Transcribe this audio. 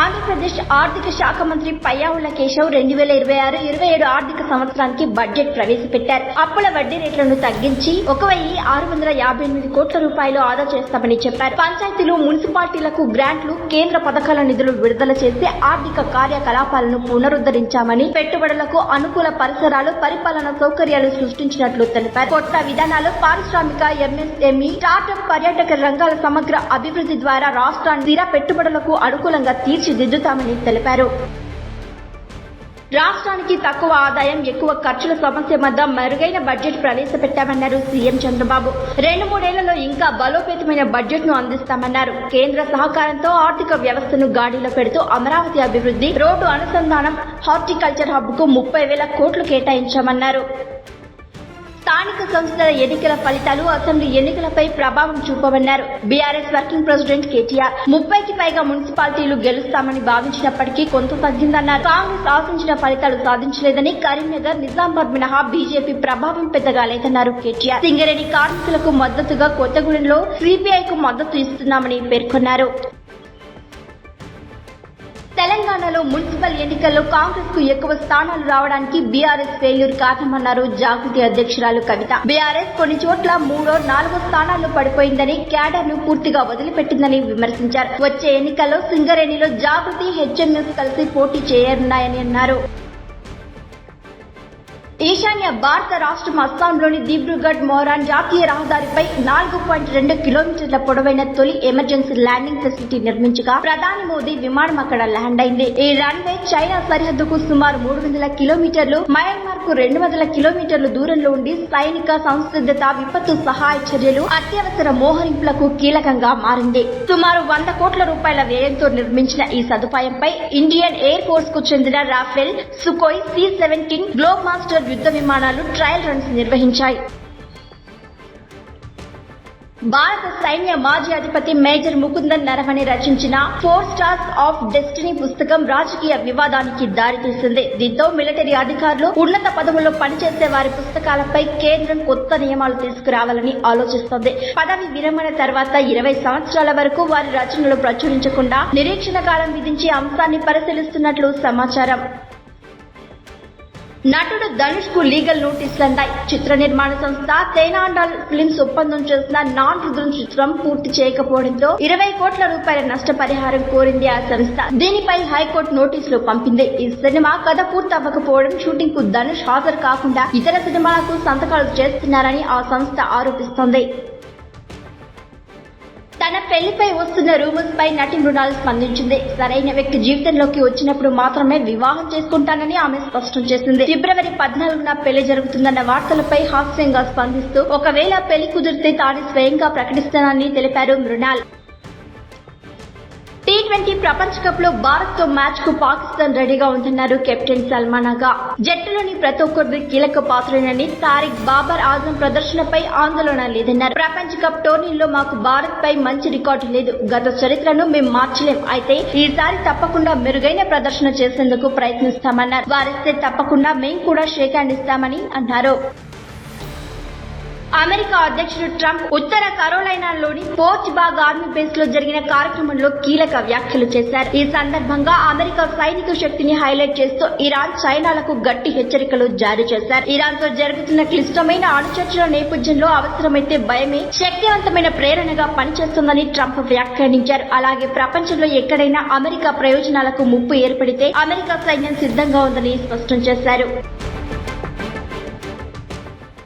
ఆంధ్రప్రదేశ్ ఆర్థిక శాఖ మంత్రి పయ్యావుల కేశవ్ రెండు వేల ఇరవై ఆరు ఇరవై ఏడు ఆర్థిక సంవత్సరానికి బడ్జెట్ ప్రవేశపెట్టారు. అప్పుల వడ్డీ రేట్లను తగ్గించి ఒక వెయ్యి ఆరు వందల యాభై ఎనిమిది కోట్ల రూపాయలు ఆదా చేస్తామని చెప్పారు. పంచాయతీలు మున్సిపాలిటీలకు గ్రాంట్లు కేంద్ర పథకాల నిధులు విడుదల చేసి ఆర్థిక కార్యకలాపాలను పునరుద్ధరించామని పెట్టుబడులకు అనుకూల పరిసరాలు పరిపాలన సౌకర్యాలు సృష్టించినట్లు తెలిపారు. కొత్త విధానాలు పారిశ్రామిక ఎంఎస్ఎంఈ స్టార్టప్ పర్యాటక రంగాల సమగ్ర అభివృద్ధి ద్వారా రాష్ట్రాన్ని స్థిర పెట్టుబడులకు అనుకూలంగా తీర్చిదిద్దుతామని తెలిపారు. రాష్ట్రానికి తక్కువ ఆదాయం ఎక్కువ ఖర్చుల సమస్య మధ్య మెరుగైన బడ్జెట్ ప్రవేశపెట్టామన్నారు సీఎం చంద్రబాబు. రెండు మూడేళ్ళలో ఇంకా బలోపేతమైన బడ్జెట్ను అందిస్తామన్నారు. కేంద్ర సహకారంతో ఆర్థిక వ్యవస్థను గాడిలో పెడుతూ అమరావతి అభివృద్ధి రోడ్డు అనుసంధానం హార్టికల్చర్ హబ్కు ముప్పై వేల కోట్లు కేటాయించామన్నారు. స్థానిక సంస్థల ఎన్నికల ఫలితాలు అసెంబ్లీ ఎన్నికలపై ప్రభావం చూపవన్నారు. బీఆర్ఎస్ వర్కింగ్ ప్రెసిడెంట్ కేటీఆర్ ముప్పైకి పైగా మున్సిపాలిటీలు గెలుస్తామని భావించినప్పటికీ కొంత తగ్గిందన్నారు. కాంగ్రెస్ ఆశించిన ఫలితాలు సాధించలేదని కరీంనగర్ నిజామాబాద్ మినహా బీజేపీ ప్రభావం పెద్దగా లేదన్నారు కేటీఆర్. సింగరేణి కార్మికులకు మద్దతుగా కొత్తగూడెంలో సిపిఐకు మద్దతు ఇస్తున్నామని పేర్కొన్నారు. తెలంగాణలో మున్సిపల్ ఎన్నికల్లో కాంగ్రెస్కు ఎక్కువ స్థానాలు రావడానికి బీఆర్ఎస్ ఫెయిల్యూర్ కారణమన్నారు జాగృతి అధ్యక్షురాలు కవిత. బీఆర్ఎస్ కొన్ని చోట్ల మూడో నాలుగో స్థానాల్లో పడిపోయిందని క్యాడర్ను పూర్తిగా వదిలిపెట్టిందని విమర్శించారు. వచ్చే ఎన్నికల్లో సింగరేణిలో జాగృతి హెచ్ఎంఎస్ కలిసి పోటీ చేయనున్నాయని అన్నారు. ఈశాన్య భారత రాష్ట్రం అస్సాంలోని దిబ్రూగఢ్ మోరాన్ జాతీయ రహదారిపై నాలుగు పాయింట్ రెండు కిలోమీటర్ల పొడవైన తొలి ఎమర్జెన్సీ ల్యాండింగ్ ఫెసిలిటీ నిర్మించగా ప్రధాని మోదీ విమానం అక్కడ ల్యాండ్ అయింది. ఈ రన్వే చైనా సరిహద్దుకు సుమారు మూడు వందల కిలోమీటర్లు మయన్మార్కు రెండు వందల కిలోమీటర్లు దూరంలో ఉండి సైనిక సంసిద్ధత విపత్తు సహాయ చర్యలు అత్యవసర మోహరింపులకు కీలకంగా మారింది. సుమారు వంద కోట్ల రూపాయల వ్యయంతో నిర్మించిన ఈ సదుపాయంపై ఇండియన్ ఎయిర్ ఫోర్స్కు చెందిన Rafale Sukhoi C seventeen Globemaster యుద్ధ విమానాలు ట్రయల్ రన్స్ నిర్వహించాయి. భారత సైన్య మాజీ అధిపతి మేజర్ ముకుందన్ నరవణి రచించిన ఫోర్ స్టార్స్ ఆఫ్ డెస్టినీ పుస్తకం రాజకీయ వివాదానికి దారితీసింది దీంతో మిలిటరీ అధికారులు ఉన్నత పదవుల్లో పనిచేసే వారి పుస్తకాలపై కేంద్రం కొత్త నియమాలు తీసుకురావాలని ఆలోచిస్తోంది. పదవి విరమణ తర్వాత ఇరవై సంవత్సరాల వరకు వారి రచనలు ప్రచురించకుండా నిరీక్షణ కాలం విధించే అంశాన్ని పరిశీలిస్తున్నట్లు సమాచారం. నటుడు ధనుష్కు లీగల్ నోటీసులు అందాయి. చిత్ర నిర్మాణ సంస్థ తేనాండాల్ ఫిల్మ్స్ ఒప్పందం చేసిన నాన్ రుద్రం చిత్రం పూర్తి చేయకపోవడంతో ఇరవై కోట్ల రూపాయల నష్టపరిహారం కోరింది ఆ సంస్థ. దీనిపై హైకోర్టు నోటీసులు పంపింది. ఈ సినిమా కథ పూర్తి అవ్వకపోవడం షూటింగ్కు ధనుష్ హాజరు కాకుండా ఇతర సినిమాలకు సంతకాలు చేస్తున్నారని ఆ సంస్థ ఆరోపిస్తోంది. తన పెళ్ళిపై వస్తున్న రూమర్స్ పై నటి మృణాల్ స్పందించింది. సరైన వ్యక్తి జీవితంలోకి వచ్చినప్పుడు మాత్రమే వివాహం చేసుకుంటానని ఆమె స్పష్టం చేసింది. ఫిబ్రవరి పద్నాలుగున పెళ్ళి జరుగుతుందన్న వార్తలపై హాస్యంగా స్పందిస్తూ ఒకవేళ పెళ్ళి కుదిరితే తాను స్వయంగా ప్రకటిస్తానని తెలిపారు మృణాల్. టీ ట్వంటీ ప్రపంచ కప్లో భారత్తో మ్యాచ్కు పాకిస్తాన్ రెడీగా ఉందన్నారు కెప్టెన్ సల్మాన్ అగా జట్టులోని ప్రతి ఒక్కరిది కీలక పాత్రనని తారిక్ బాబర్ ఆజం ప్రదర్శనపై ఆందోళన లేదన్నారు. ప్రపంచ కప్ టోర్నీలో మాకు భారత్ పై మంచి రికార్డు లేదు. గత చరిత్రను మేము మార్చలేం. అయితే ఈసారి తప్పకుండా మెరుగైన ప్రదర్శన చేసేందుకు ప్రయత్నిస్తామన్నారు. వారిస్తే తప్పకుండా మేం కూడా షేక్ హ్యాండ్ ఇస్తామని అన్నారు. అమెరికా అధ్యక్షుడు ట్రంప్ ఉత్తర కరోలైనాలోని పోర్ట్ బాగ్ ఆర్మీ బేస్లో జరిగిన కార్యక్రమంలో కీలక వ్యాఖ్యలు చేశారు. ఈ సందర్భంగా అమెరికా సైనిక శక్తిని హైలైట్ చేస్తూ ఇరాన్ చైనాలకు గట్టి హెచ్చరికలు జారీ చేశారు. ఇరాన్తో జరుగుతున్న క్లిష్టమైన అణుచర్చల నేపథ్యంలో అవసరమైతే భయమే శక్తివంతమైన ప్రేరణగా పనిచేస్తుందని ట్రంప్ వ్యాఖ్యానించారు. అలాగే ప్రపంచంలో ఎక్కడైనా అమెరికా ప్రయోజనాలకు ముప్పు ఏర్పడితే అమెరికా సైన్యం సిద్ధంగా ఉందని స్పష్టం చేశారు.